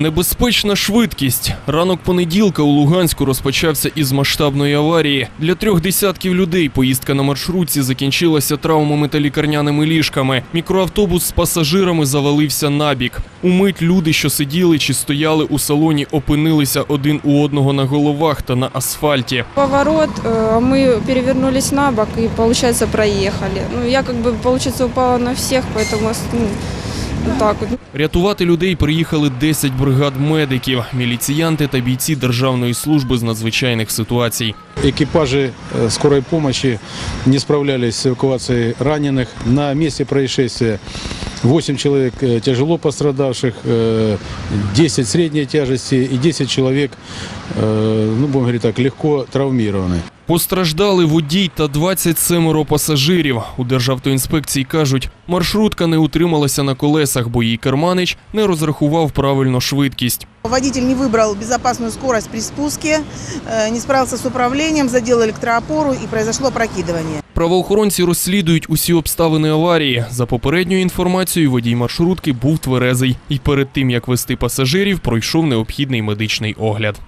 Небезпечна швидкість. Ранок понеділка у Луганську розпочався із масштабної аварії. Для трьох десятків людей поїздка на маршрутці закінчилася травмами та лікарняними ліжками. Мікроавтобус з пасажирами завалився набік. Умить люди, що сиділи чи стояли у салоні, опинилися один у одного на головах та на асфальті. Поворот, э, мы перевернулись на бок и, получается, проехали. Ну, я как бы, получается, упала на всех, поэтому ну, вот так вот. Рятувати людей приїхали 10 бригад медиків, міліціянти та бійці Державної служби з надзвичайних ситуацій. Экипажи э, скорой помощи не справлялись с эвакуацией раненых. На месте происшествия 8 человек э, тяжело пострадавших, э, 10 средней тяжести и 10 человек, э, ну, будем говорить так, легко травмированы. Постраждали водій та 27 пасажирів. У Державтоінспекції кажуть, маршрутка не утрималася на колесах, бо її керманич не розрахував правильно швидкість. Водитель не выбрал безопасную скорость при спуске, э, не справился с управлением, задел электроопору и произошло опрокидывание. Правоохоронці розслідують усі обставини аварії. За попередньою інформацією, водій маршрутки був тверезий і перед тим як вести пасажирів, пройшов необхідний медичний огляд.